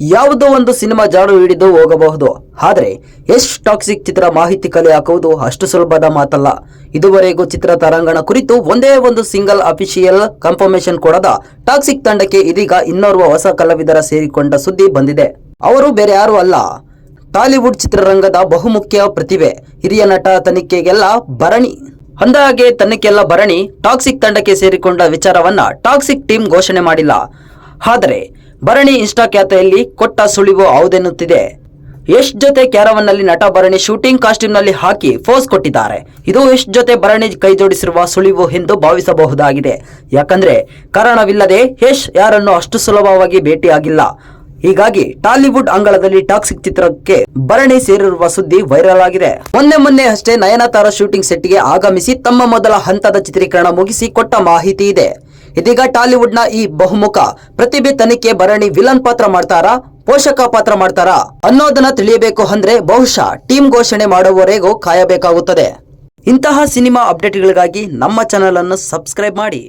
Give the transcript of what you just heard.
ಯಾವುದೋ ಒಂದು ಸಿನಿಮಾ ಜಾಡು ಹಿಡಿದು ಹೋಗಬಹುದು. ಆದರೆ ಎಷ್ಟು ಟಾಕ್ಸಿಕ್ ಚಿತ್ರ ಮಾಹಿತಿ ಕಲೆ ಹಾಕುವುದು ಅಷ್ಟು ಸುಲಭದ ಮಾತಲ್ಲ. ಇದುವರೆಗೂ ಚಿತ್ರ ತರಂಗಣ ಕುರಿತು ಒಂದೇ ಒಂದು ಸಿಂಗಲ್ ಅಫಿಷಿಯಲ್ ಕನ್ಫರ್ಮೇಶನ್ ಕೊಡದ ಟಾಕ್ಸಿಕ್ ತಂಡಕ್ಕೆ ಇದೀಗ ಇನ್ನೋರ್ವ ಹೊಸ ಕಲಾವಿದರ ಸೇರಿಕೊಂಡ ಸುದ್ದಿ ಬಂದಿದೆ. ಅವರು ಬೇರೆ ಯಾರು ಅಲ್ಲ. ಟಾಲಿವುಡ್ ಚಿತ್ರರಂಗದ ಬಹುಮುಖ್ಯ ಪ್ರತಿಭೆ, ಹಿರಿಯ ನಟ ತನಿಖೆಗೆಲ್ಲ ಭರಣಿ. ಅಂದಹಾಗೆ, ತನಿಖೆಲ್ಲ ಭರಣಿ, ಟಾಕ್ಸಿಕ್ ತಂಡಕ್ಕೆ ಸೇರಿಕೊಂಡ ವಿಚಾರವನ್ನ ಟಾಕ್ಸಿಕ್ ಟೀಮ್ ಘೋಷಣೆ ಮಾಡಿಲ್ಲ. ಆದರೆ ಭರಣಿ ಇನ್ಸ್ಟಾ ಖ್ಯಾತೆಯಲ್ಲಿ ಕೊಟ್ಟ ಸುಳಿವು ಹೌದೆನ್ನುತ್ತಿದೆ. ಯಶ್ ಜೊತೆ ಕ್ಯಾರವನ್ನಲ್ಲಿ ನಟ ಭರಣಿ ಶೂಟಿಂಗ್ ಕಾಸ್ಟ್ಯೂಮ್ನಲ್ಲಿ ಹಾಕಿ ಫೋಸ್ ಕೊಟ್ಟಿದ್ದಾರೆ. ಇದು ಯಶ್ ಜೊತೆ ಭರಣಿ ಕೈ ಜೋಡಿಸಿರುವ ಸುಳಿವು ಎಂದು ಭಾವಿಸಬಹುದಾಗಿದೆ. ಯಾಕಂದ್ರೆ ಕಾರಣವಿಲ್ಲದೆ ಯಶ್ ಯಾರನ್ನು ಅಷ್ಟು ಸುಲಭವಾಗಿ ಭೇಟಿಯಾಗಿಲ್ಲ. ಹೀಗಾಗಿ ಟಾಲಿವುಡ್ ಅಂಗಳದಲ್ಲಿ ಟಾಕ್ಸಿಕ್ ಚಿತ್ರಕ್ಕೆ ಭರಣಿ ಸೇರಿರುವ ಸುದ್ದಿ ವೈರಲ್ ಆಗಿದೆ. ಮೊನ್ನೆ ಮೊನ್ನೆ ಅಷ್ಟೇ ನಯನತಾರ ಶೂಟಿಂಗ್ ಸೆಟ್ಗೆ ಆಗಮಿಸಿ ತಮ್ಮ ಮೊದಲ ಹಂತದ ಚಿತ್ರೀಕರಣ ಮುಗಿಸಿ ಕೊಟ್ಟ ಮಾಹಿತಿ ಇದೆ. ಇದೀಗ ಟಾಲಿವುಡ್ನ ಈ ಬಹುಮುಖ ಪ್ರತಿಭೆ ತನಿಖೆ ಭರಣಿ ವಿಲನ್ ಪಾತ್ರ ಮಾಡ್ತಾರಾ, ಪೋಷಕ ಪಾತ್ರ ಮಾಡ್ತಾರಾ ಅನ್ನೋದನ್ನ ತಿಳಿಯಬೇಕು ಅಂದ್ರೆ ಬಹುಶಃ ಟೀಮ್ ಘೋಷಣೆ ಮಾಡುವವರೆಗೂ ಕಾಯಬೇಕಾಗುತ್ತದೆ. ಇಂತಹ ಸಿನಿಮಾ ಅಪ್ಡೇಟ್ಗಳಿಗಾಗಿ ನಮ್ಮ ಚಾನೆಲ್ ಅನ್ನು ಸಬ್ಸ್ಕ್ರೈಬ್ ಮಾಡಿ.